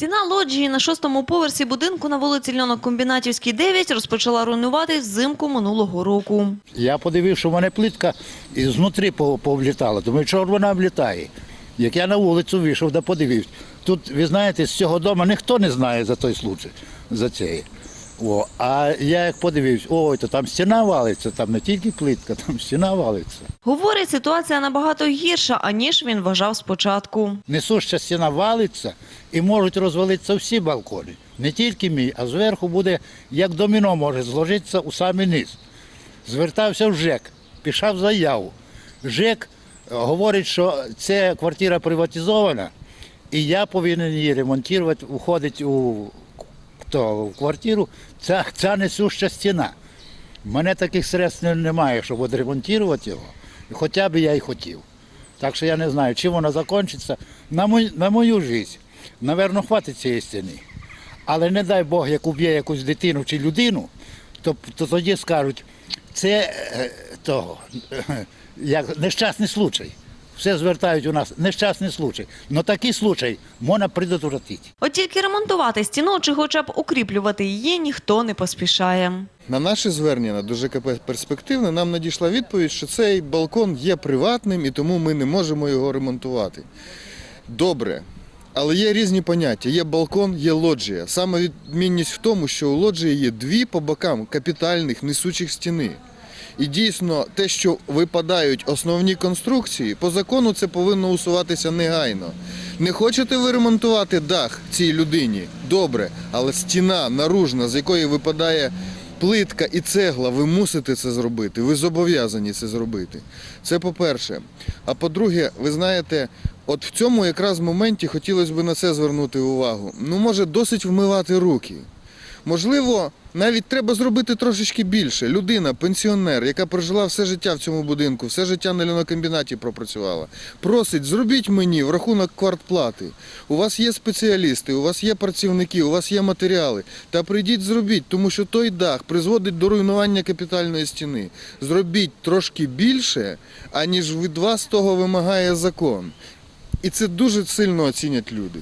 Стіна лоджії на шостому поверсі будинку на вулиці Льонокомбінатівській, 9 розпочала руйнуватись взимку минулого року. Я подивив, що в мене плитка і знутрі пов- повлітала. Думаю, чого вона влітає? Як я на вулицю вийшов, да подивився. Тут, ви знаєте, з цього дому ніхто не знає за той случай, за цей. О, а я як подивився, ой, то там стіна валиться, там не тільки плитка, там стіна валиться. Говорить, ситуація набагато гірша, аніж він вважав спочатку. Несуща стіна валиться і можуть розвалитися всі балкони. Не тільки мій, а зверху буде, як доміно може зложитися у самий низ. Звертався в ЖЕК, пішов заяву. ЖЕК е, говорить, що ця квартира приватизована, і я повинен її ремонтувати, входить у то, в квартиру ця, ця несуща стіна. У мене таких средств немає, щоб відремонтувати його. Хоча б я й хотів. Так що я не знаю, чим вона закінчиться. На мою, на мою життя, напевно, хватить цієї стіни. Але не дай Бог, як уб'є якусь дитину чи людину, то, то тоді скажуть, це е, того, як нещасний случай. Все звертають у нас нещасний случай. Но такий случай можна предотвратити. От тільки ремонтувати стіну чи хоча б укріплювати її ніхто не поспішає. На наше звернення ЖКП перспективне нам надійшла відповідь, що цей балкон є приватним і тому ми не можемо його ремонтувати. Добре. Але є різні поняття. Є балкон, є лоджія. Саме відмінність в тому, що у лоджії є дві по бокам капітальних несучих стіни. І дійсно, те, що випадають основні конструкції, по закону це повинно усуватися негайно. Не хочете ви ремонтувати дах цій людині? Добре, але стіна наружна, з якої випадає плитка і цегла, ви мусите це зробити. Ви зобов'язані це зробити. Це по-перше. А по-друге, ви знаєте, от в цьому якраз моменті хотілося б на це звернути увагу. Ну, може, досить вмивати руки. Можливо, навіть треба зробити трошечки більше. Людина, пенсіонер, яка прожила все життя в цьому будинку, все життя на льонокомбінаті пропрацювала, просить, зробіть мені в рахунок квартплати. У вас є спеціалісти, у вас є працівники, у вас є матеріали. Та прийдіть, зробіть, тому що той дах призводить до руйнування капітальної стіни. Зробіть трошки більше, аніж від вас того вимагає закон. І це дуже сильно оцінять люди.